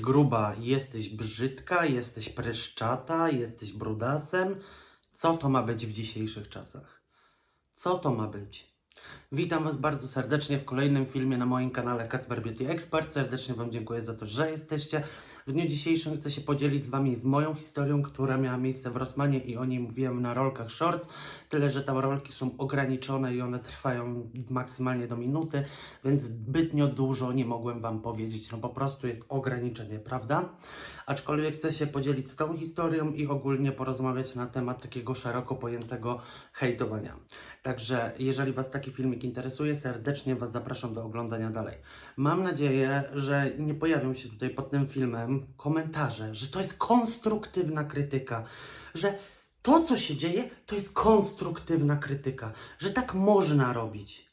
gruba, jesteś brzydka, jesteś pryszczata, jesteś brudasem. Co to ma być w dzisiejszych czasach? Co to ma być? Witam Was bardzo serdecznie w kolejnym filmie na moim kanale Kacper Beauty Expert. Serdecznie Wam dziękuję za to, że jesteście. W dniu dzisiejszym chcę się podzielić z Wami z moją historią, która miała miejsce w Rosmanie i o niej mówiłem na rolkach shorts. Tyle, że tam rolki są ograniczone i one trwają maksymalnie do minuty, więc zbytnio dużo nie mogłem Wam powiedzieć. No po prostu jest ograniczenie, prawda? Aczkolwiek chcę się podzielić z tą historią i ogólnie porozmawiać na temat takiego szeroko pojętego hejtowania. Także jeżeli Was taki filmik interesuje, serdecznie Was zapraszam do oglądania dalej. Mam nadzieję, że nie pojawią się tutaj pod tym filmem komentarze, że to jest konstruktywna krytyka, że to, co się dzieje, to jest konstruktywna krytyka, że tak można robić.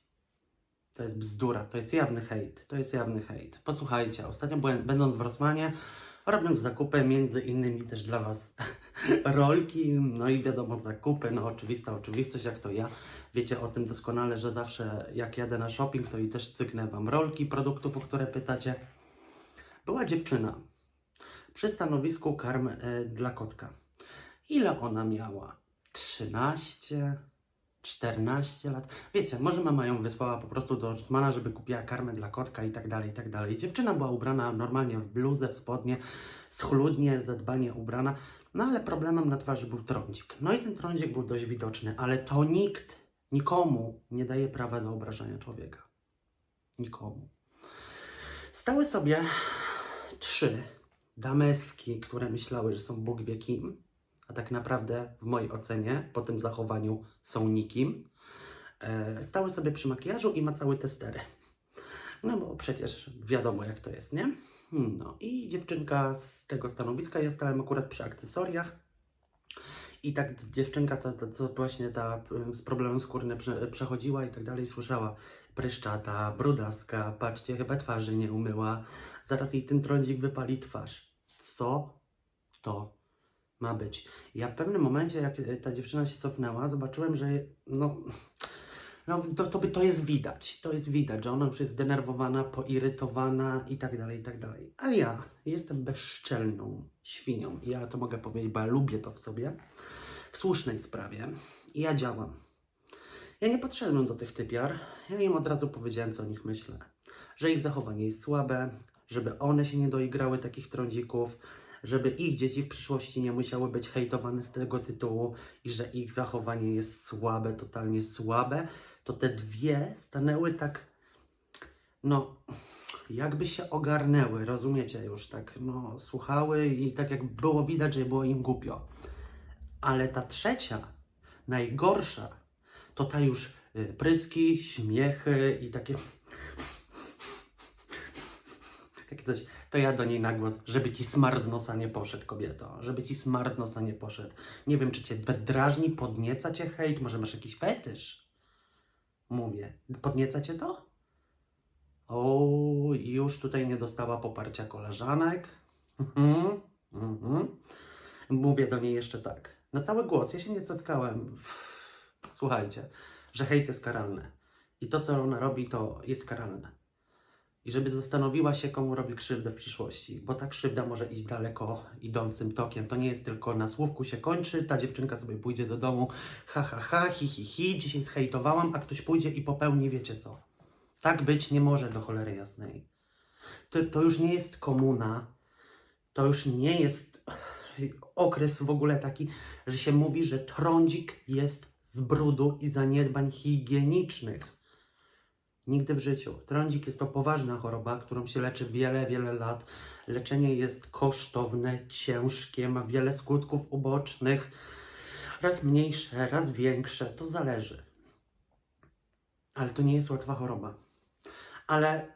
To jest bzdura, to jest jawny hejt, to jest jawny hejt. Posłuchajcie, ostatnio byłem, będąc w Rosmanie, robiąc zakupy, między innymi też dla Was rolki, no i wiadomo zakupy, no oczywista oczywistość, jak to ja. Wiecie o tym doskonale, że zawsze jak jadę na shopping, to i też cyknę Wam rolki produktów, o które pytacie. Była dziewczyna przy stanowisku karm e, dla kotka. Ile ona miała? 13, 14 lat. Wiecie, może mama ją wysłała po prostu do Rosmana, żeby kupiła karmę dla kotka i tak dalej, i tak dalej. Dziewczyna była ubrana normalnie w bluzę, w spodnie, schludnie, zadbanie ubrana. No ale problemem na twarzy był trądzik. No i ten trądzik był dość widoczny, ale to nikt, nikomu nie daje prawa do obrażania człowieka. Nikomu. Stały sobie trzy dameski, które myślały, że są Bóg wie kim, a tak naprawdę w mojej ocenie po tym zachowaniu są nikim. E, stały sobie przy makijażu i macały testery. No bo przecież wiadomo jak to jest, nie? No i dziewczynka z tego stanowiska, ja stałem akurat przy akcesoriach i tak dziewczynka, ta, ta, co właśnie ta y, z problemem skórnym prze, przechodziła i tak dalej, słyszała pryszczata, brudaska, patrzcie, chyba twarzy nie umyła, zaraz jej ten trądzik wypali twarz. Co to ma być? Ja w pewnym momencie, jak y, ta dziewczyna się cofnęła, zobaczyłem, że no, no to, to, to jest widać, to jest widać, że ona już jest zdenerwowana, poirytowana i tak dalej, i tak dalej. A ja jestem bezczelną świnią ja to mogę powiedzieć, bo ja lubię to w sobie, w słusznej sprawie i ja działam. Ja nie podszedłem do tych typiar, ja im od razu powiedziałem, co o nich myślę. Że ich zachowanie jest słabe, żeby one się nie doigrały takich trądzików, żeby ich dzieci w przyszłości nie musiały być hejtowane z tego tytułu i że ich zachowanie jest słabe, totalnie słabe, to te dwie stanęły tak, no, jakby się ogarnęły, rozumiecie już, tak, no, słuchały i tak jak było widać, że było im głupio. Ale ta trzecia, najgorsza, to ta już y, pryski, śmiechy i takie. Takie coś. To ja do niej na głos, żeby ci smar z nosa nie poszedł, kobieto. Żeby ci smar z nosa nie poszedł. Nie wiem, czy cię drażni, podnieca cię hejt, może masz jakiś fetysz? Mówię. Podnieca cię to? O, już tutaj nie dostała poparcia koleżanek. Mhm, mhm. Mówię do niej jeszcze tak. Na cały głos, ja się nie cackałem. Słuchajcie, że hejt jest karalny. I to, co ona robi, to jest karalne. I żeby zastanowiła się, komu robi krzywdę w przyszłości, bo ta krzywda może iść daleko idącym tokiem. To nie jest tylko na słówku się kończy, ta dziewczynka sobie pójdzie do domu, ha, ha, ha, hi, hi, hi, dzisiaj zhejtowałam, a ktoś pójdzie i popełni wiecie co. Tak być nie może do cholery jasnej. To, to już nie jest komuna, to już nie jest okres w ogóle taki, że się mówi, że trądzik jest z brudu i zaniedbań higienicznych. Nigdy w życiu. Trądzik jest to poważna choroba, którą się leczy wiele, wiele lat. Leczenie jest kosztowne, ciężkie, ma wiele skutków ubocznych. Raz mniejsze, raz większe, to zależy. Ale to nie jest łatwa choroba. Ale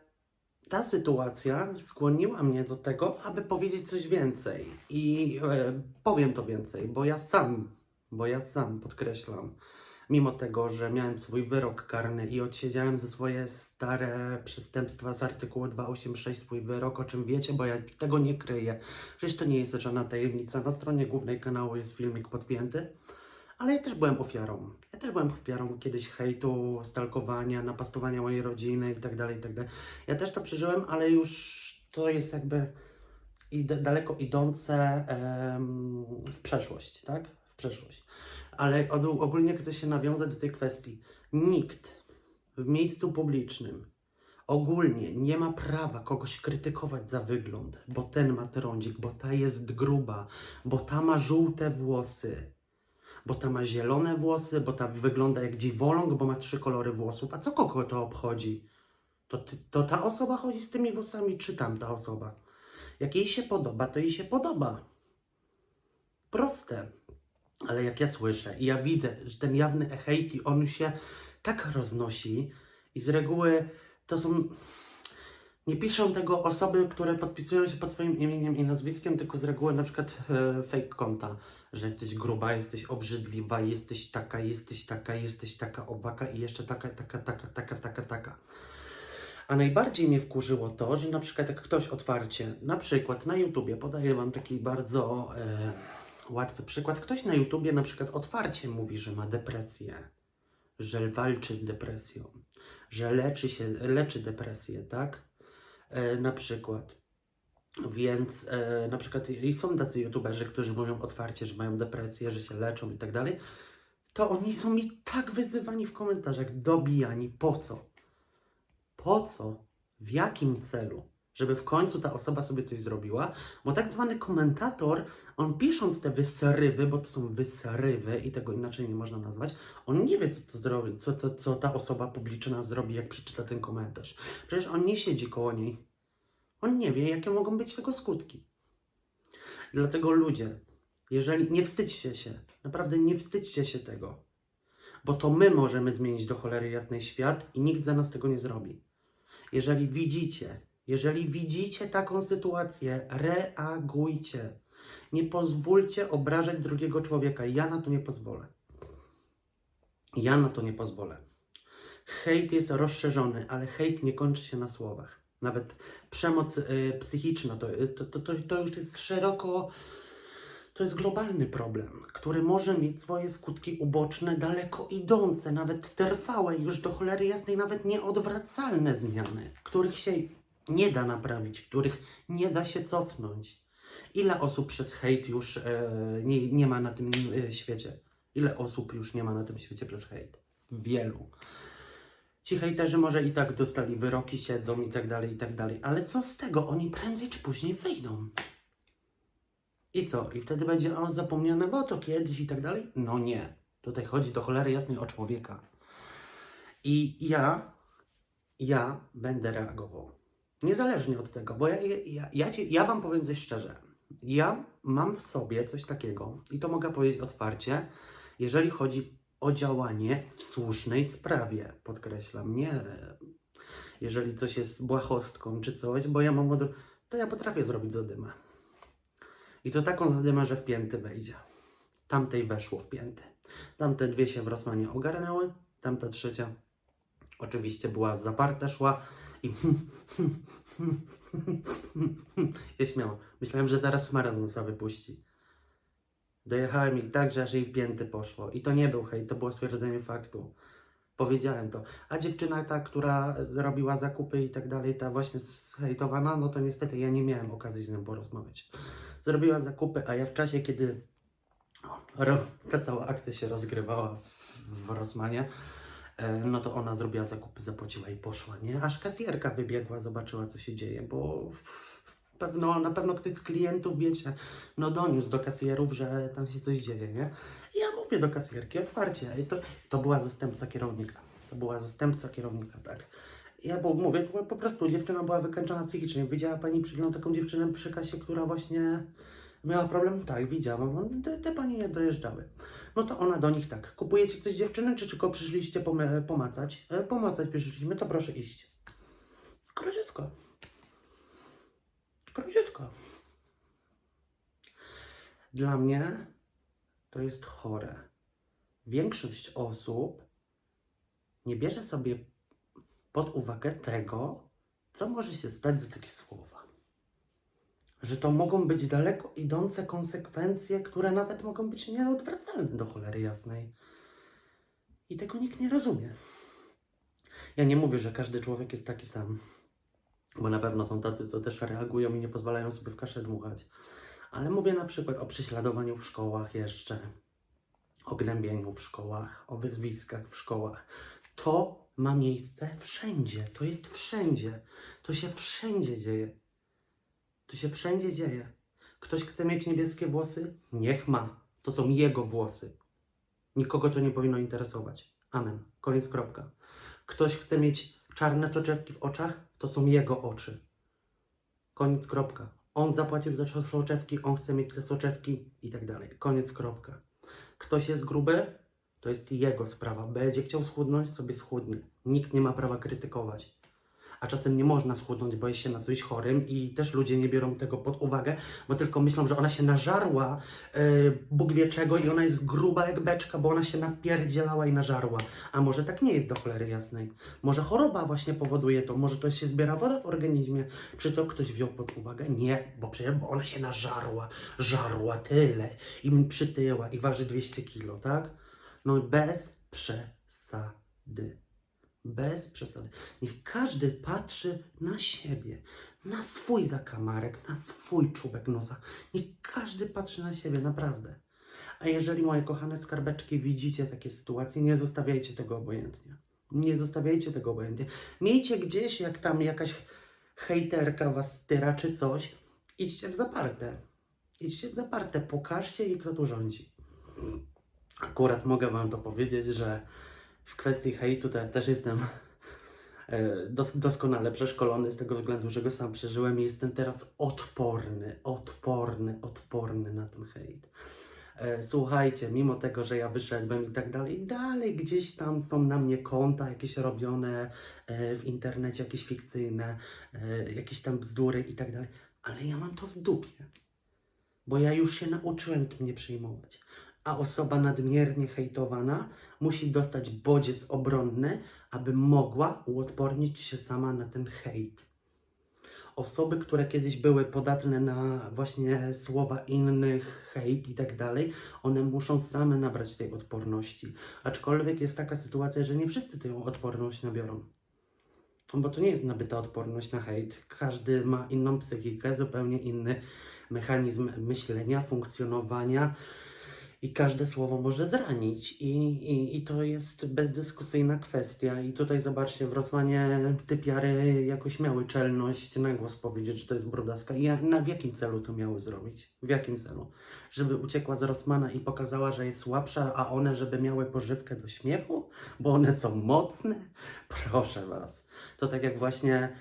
ta sytuacja skłoniła mnie do tego, aby powiedzieć coś więcej. I e, powiem to więcej, bo ja sam, bo ja sam podkreślam, mimo tego, że miałem swój wyrok karny i odsiedziałem ze swoje stare przestępstwa z artykułu 286 swój wyrok, o czym wiecie, bo ja tego nie kryję. Przecież to nie jest żadna tajemnica. Na stronie głównej kanału jest filmik podpięty. Ale ja też byłem ofiarą. Ja też byłem ofiarą kiedyś hejtu, stalkowania, napastowania mojej rodziny i tak dalej, i tak. Ja też to przeżyłem, ale już to jest jakby i daleko idące em, w przeszłość, tak? Przeszłość. Ale ogólnie chcę się nawiązać do tej kwestii. Nikt w miejscu publicznym ogólnie nie ma prawa kogoś krytykować za wygląd, bo ten ma trądzik, bo ta jest gruba, bo ta ma żółte włosy, bo ta ma zielone włosy, bo ta wygląda jak dziwoląg, bo ma trzy kolory włosów. A co kogo to obchodzi? To, to ta osoba chodzi z tymi włosami, czy tamta osoba? Jak jej się podoba, to jej się podoba. Proste. Ale jak ja słyszę i ja widzę, że ten jawny hejt i on się tak roznosi i z reguły to są... Nie piszą tego osoby, które podpisują się pod swoim imieniem i nazwiskiem, tylko z reguły na przykład e, fake konta, że jesteś gruba, jesteś obrzydliwa, jesteś taka, jesteś taka, jesteś taka owaka i jeszcze taka, taka, taka, taka, taka, taka. A najbardziej mnie wkurzyło to, że na przykład jak ktoś otwarcie, na przykład na YouTubie, podaję Wam taki bardzo e, łatwy przykład, ktoś na YouTubie na przykład otwarcie mówi, że ma depresję, że walczy z depresją, że leczy się, leczy depresję, tak? E, na przykład. Więc e, na przykład i są tacy youtuberzy, którzy mówią otwarcie, że mają depresję, że się leczą i tak dalej, to oni są mi tak wyzywani w komentarzach, dobijani, po co? Po co? W jakim celu? Żeby w końcu ta osoba sobie coś zrobiła? Bo tak zwany komentator, on pisząc te wysarywy, bo to są wysarywy i tego inaczej nie można nazwać, on nie wie, co to zrobi, co, to, co ta osoba publiczna zrobi, jak przeczyta ten komentarz. Przecież on nie siedzi koło niej. On nie wie, jakie mogą być tego skutki. Dlatego ludzie, jeżeli nie wstydźcie się, naprawdę nie wstydźcie się tego, bo to my możemy zmienić do cholery jasnej świat i nikt za nas tego nie zrobi. Jeżeli widzicie, jeżeli widzicie taką sytuację, reagujcie. Nie pozwólcie obrażać drugiego człowieka. Ja na to nie pozwolę. Ja na to nie pozwolę. Hejt jest rozszerzony, ale hejt nie kończy się na słowach. Nawet przemoc y, psychiczna to, to, to, to, to już jest szeroko. To jest globalny problem, który może mieć swoje skutki uboczne, daleko idące, nawet trwałe, już do cholery jasnej, nawet nieodwracalne zmiany, których się nie da naprawić, których nie da się cofnąć. Ile osób przez hejt już e, nie, nie ma na tym e, świecie? Ile osób już nie ma na tym świecie przez hejt? Wielu. Ci hejterzy może i tak dostali wyroki, siedzą i tak dalej, i tak dalej. Ale co z tego? Oni prędzej czy później wyjdą. I co? I wtedy będzie on zapomniany, bo to kiedyś i tak dalej? No nie. Tutaj chodzi do cholery jasnej o człowieka. I ja, ja będę reagował. Niezależnie od tego, bo ja, ja, ja, ci, ja Wam powiem coś szczerze. Ja mam w sobie coś takiego, i to mogę powiedzieć otwarcie, jeżeli chodzi o działanie w słusznej sprawie. Podkreślam, nie jeżeli coś jest błahostką czy coś, bo ja mam to ja potrafię zrobić zadymę. I to taką zadymę, że w pięty wejdzie. Tamtej weszło w pięty. Tamte dwie się w Rosmanie ogarnęły, tamta trzecia oczywiście była zaparta, szła i ja śmiało. Myślałem, że zaraz smara z nosa wypuści. Dojechałem ich tak, że aż jej pięty poszło. I to nie był hejt, to było stwierdzenie faktu. Powiedziałem to. A dziewczyna ta, która zrobiła zakupy i tak dalej, ta właśnie zhejtowana, no to niestety ja nie miałem okazji z nią porozmawiać. Zrobiła zakupy, a ja w czasie, kiedy ta cała akcja się rozgrywała w, Rosmanie, no to ona zrobiła zakupy, zapłaciła i poszła, nie? Aż kasjerka wybiegła, zobaczyła, co się dzieje, bo pewno, na pewno ktoś z klientów, wiecie, no doniósł do kasjerów, że tam się coś dzieje, nie? I ja mówię do kasjerki otwarcie, i to, to była zastępca kierownika, to była zastępca kierownika, tak. Ja bo mówię, po, prostu dziewczyna była wykańczona psychicznie. Widziała pani chwilą taką dziewczynę przy kasie, która właśnie miała problem? Tak, widziałam. Te, te panie nie dojeżdżały. No to ona do nich tak. Kupujecie coś dziewczyny, czy tylko przyszliście pom- pomacać? E, pomacać przyszliśmy, to proszę iść. Króciutko. Króciutko. Dla mnie to jest chore. Większość osób nie bierze sobie pod uwagę tego, co może się stać za takie słowa. Że to mogą być daleko idące konsekwencje, które nawet mogą być nieodwracalne do cholery jasnej. I tego nikt nie rozumie. Ja nie mówię, że każdy człowiek jest taki sam. bo na pewno są tacy, co też reagują i nie pozwalają sobie w kaszę dmuchać. Ale mówię na przykład o prześladowaniu w szkołach jeszcze, o gnębieniu w szkołach, o wyzwiskach w szkołach. To ma miejsce wszędzie. To jest wszędzie. To się wszędzie dzieje. To się wszędzie dzieje. Ktoś chce mieć niebieskie włosy? Niech ma. To są jego włosy. Nikogo to nie powinno interesować. Amen. Koniec, kropka. Ktoś chce mieć czarne soczewki w oczach? To są jego oczy. Koniec, kropka. On zapłacił za soczewki, on chce mieć te soczewki i tak dalej. Koniec, kropka. Ktoś jest gruby? To jest jego sprawa. Będzie chciał schudnąć, sobie schudnie. Nikt nie ma prawa krytykować. A czasem nie można schudnąć, bo jest się na coś chorym i też ludzie nie biorą tego pod uwagę, bo tylko myślą, że ona się nażarła yy, Bóg wie czego i ona jest gruba jak beczka, bo ona się nawpierdzielała i nażarła. A może tak nie jest do cholery jasnej. Może choroba właśnie powoduje to, może to się zbiera woda w organizmie. Czy to ktoś wziął pod uwagę? Nie, bo przecież bo ona się nażarła, żarła tyle i przytyła i waży 200 kilo, tak? No bez przesady. Bez przesady. Niech każdy patrzy na siebie, na swój zakamarek, na swój czubek nosa. Niech każdy patrzy na siebie, naprawdę. A jeżeli, moje kochane skarbeczki, widzicie takie sytuacje, nie zostawiajcie tego obojętnie. Nie zostawiajcie tego obojętnie. Miejcie gdzieś, jak tam jakaś hejterka was styra czy coś, idźcie w zaparte. Idźcie w zaparte, pokażcie jej, kto tu rządzi. Akurat mogę wam to powiedzieć, że w kwestii hejtu to ja też jestem e, dos doskonale przeszkolony z tego względu, że go sam przeżyłem i jestem teraz odporny, odporny, odporny na ten hejt. E, Słuchajcie, mimo tego, że ja wyszedłem i tak dalej, dalej gdzieś tam są na mnie konta jakieś robione e, w internecie, jakieś fikcyjne, jakieś tam bzdury i tak dalej, ale ja mam to w dupie, bo ja już się nauczyłem tym nie przyjmować a osoba nadmiernie hejtowana musi dostać bodziec obronny, aby mogła uodpornić się sama na ten hejt. Osoby, które kiedyś były podatne na właśnie słowa innych, hejt i tak dalej, one muszą same nabrać tej odporności. Aczkolwiek jest taka sytuacja, że nie wszyscy tę odporność nabiorą. Bo to nie jest nabyta odporność na hejt. Każdy ma inną psychikę, zupełnie inny mechanizm myślenia, funkcjonowania i każde słowo może zranić. I, i, I to jest bezdyskusyjna kwestia. I tutaj zobaczcie, w Rosmanie typiary jakoś miały czelność na głos powiedzieć, że to jest brudaska. I na w jakim celu to miały zrobić? W jakim celu? Żeby uciekła z Rosmana i pokazała, że jest słabsza, a one, żeby miały pożywkę do śmiechu? Bo one są mocne? Proszę Was. To tak jak właśnie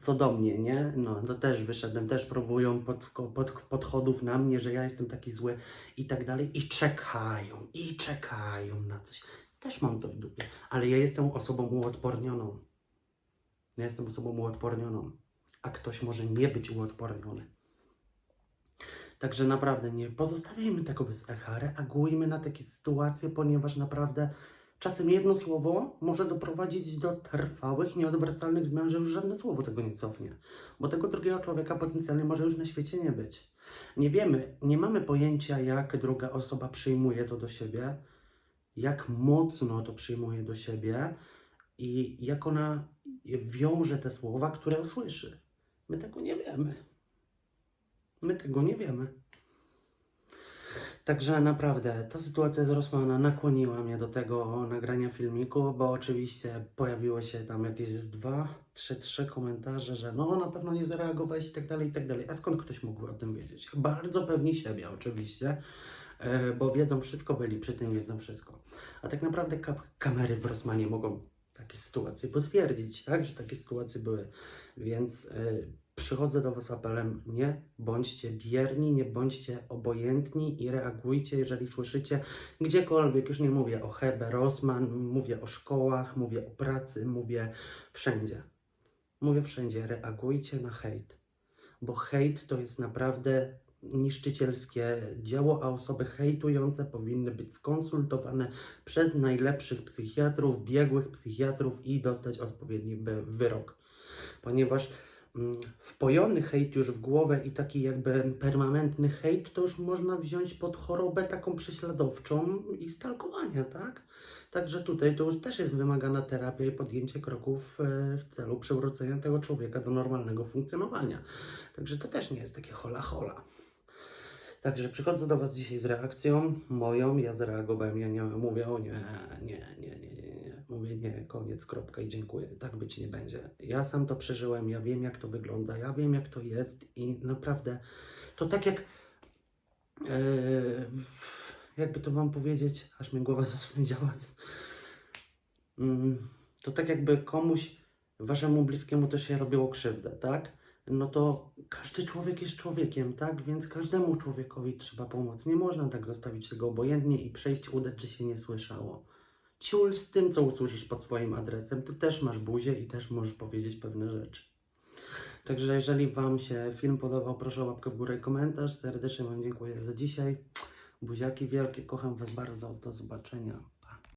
co do mnie, nie? No, to też wyszedłem, też próbują pod, pod, podchodów na mnie, że ja jestem taki zły i tak dalej. I czekają, i czekają na coś. Też mam to w dupie, ale ja jestem osobą uodpornioną. Ja jestem osobą uodpornioną, a ktoś może nie być uodporniony. Także naprawdę nie pozostawiajmy tego bez echa, reagujmy na takie sytuacje, ponieważ naprawdę czasem jedno słowo może doprowadzić do trwałych, nieodwracalnych zmian, że już żadne słowo tego nie cofnie. Bo tego drugiego człowieka potencjalnie może już na świecie nie być. Nie wiemy, nie mamy pojęcia, jak druga osoba przyjmuje to do siebie, jak mocno to przyjmuje do siebie i jak ona wiąże te słowa, które usłyszy. My tego nie wiemy. My tego nie wiemy. Także naprawdę ta sytuacja z Rosmana nakłoniła mnie do tego nagrania filmiku, bo oczywiście pojawiło się tam jakieś dwa, trzy, trzy komentarze, że no na pewno nie zareagowałeś i tak dalej, i tak dalej. A skąd ktoś mógł o tym wiedzieć? Bardzo pewni siebie oczywiście, e, bo wiedzą wszystko, byli przy tym, wiedzą wszystko. A tak naprawdę ka- kamery w Rosmanie mogą takie sytuacje potwierdzić, tak, że takie sytuacje były. Więc y, przychodzę do Was apelem, nie bądźcie bierni, nie bądźcie obojętni i reagujcie, jeżeli słyszycie gdziekolwiek, już nie mówię o Hebe, Rosman, mówię o szkołach, mówię o pracy, mówię wszędzie. Mówię wszędzie, reagujcie na hejt, bo hejt to jest naprawdę niszczycielskie dzieło, a osoby hejtujące powinny być skonsultowane przez najlepszych psychiatrów, biegłych psychiatrów i dostać odpowiedni wyrok. Ponieważ mm, wpojony hejt już w głowę i taki jakby permanentny hejt, to już można wziąć pod chorobę taką prześladowczą i stalkowania, tak? Także tutaj to już też jest wymagana terapia i podjęcie kroków e, w celu przywrócenia tego człowieka do normalnego funkcjonowania. Także to też nie jest takie hola hola. Także przychodzę do Was dzisiaj z reakcją moją. Ja zareagowałem, ja nie mówię o nie, nie, nie, nie, nie, nie. Mówię nie, koniec, kropka i dziękuję. Tak być nie będzie. Ja sam to przeżyłem, ja wiem jak to wygląda, ja wiem jak to jest i naprawdę to tak jak e, jakby to Wam powiedzieć, aż mi głowa zasłędziała. z- Mm, To tak jakby komuś, Waszemu bliskiemu też się robiło krzywdę, tak? No to każdy człowiek jest człowiekiem, tak? Więc każdemu człowiekowi trzeba pomóc. Nie można tak zostawić tego obojętnie i przejść, udać, że się nie słyszało. Ciul z tym, co usłyszysz pod swoim adresem. Ty też masz buzię i też możesz powiedzieć pewne rzeczy. Także jeżeli Wam się film podobał, proszę o łapkę w górę i komentarz. Serdecznie Wam dziękuję za dzisiaj. Buziaki wielkie, kocham Was bardzo. Do zobaczenia.